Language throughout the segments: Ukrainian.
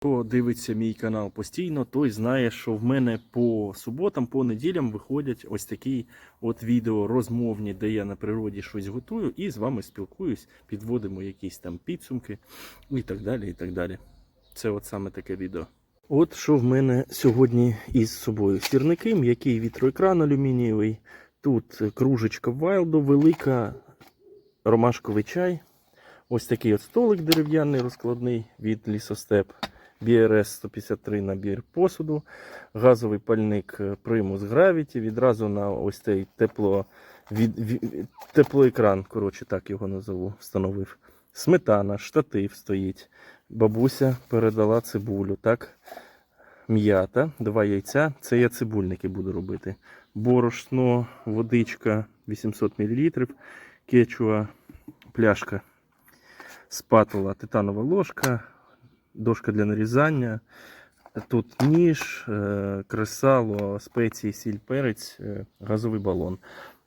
Хто дивиться мій канал постійно, той знає, що в мене по суботам, по неділям виходять ось такі от відео розмовні, де я на природі щось готую і з вами спілкуюсь, підводимо якісь там підсумки і так далі. і так далі. Це от саме таке відео. От що в мене сьогодні із собою. Сірники, м'який вітроекран алюмінієвий. Тут кружечка Вайлду, велика ромашковий чай. Ось такий от столик дерев'яний розкладний від лісостеп. BRS 153 набір посуду, газовий пальник е, Primus Gravity, відразу на ось цей тепло, від, від, теплоекран, коротше, так його назову, встановив. Сметана, штатив стоїть. Бабуся передала цибулю. так. М'ята, два яйця. Це я цибульники буду робити. Борошно, водичка 800 мл, кетчуа, пляшка, спатула, титанова ложка, дошка для нарізання. Тут ніж, е, кресало, спеції, сіль, перець, е, газовий балон.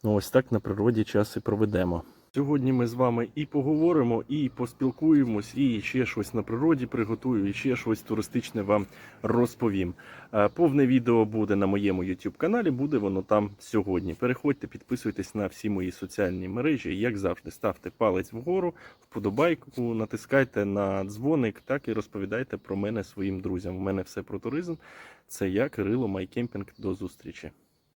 Ну, ось так на природі час і проведемо. Сьогодні ми з вами і поговоримо, і поспілкуємось, і ще щось на природі приготую, і ще щось туристичне вам розповім. Е, Повне відео буде на моєму YouTube каналі, буде воно там сьогодні. Переходьте, підписуйтесь на всі мої соціальні мережі. Як завжди, ставте палець вгору, вподобайку, натискайте на дзвоник, так і розповідайте про мене своїм друзям. У мене все про туризм. Це я, Кирило Майкемпінг. До зустрічі.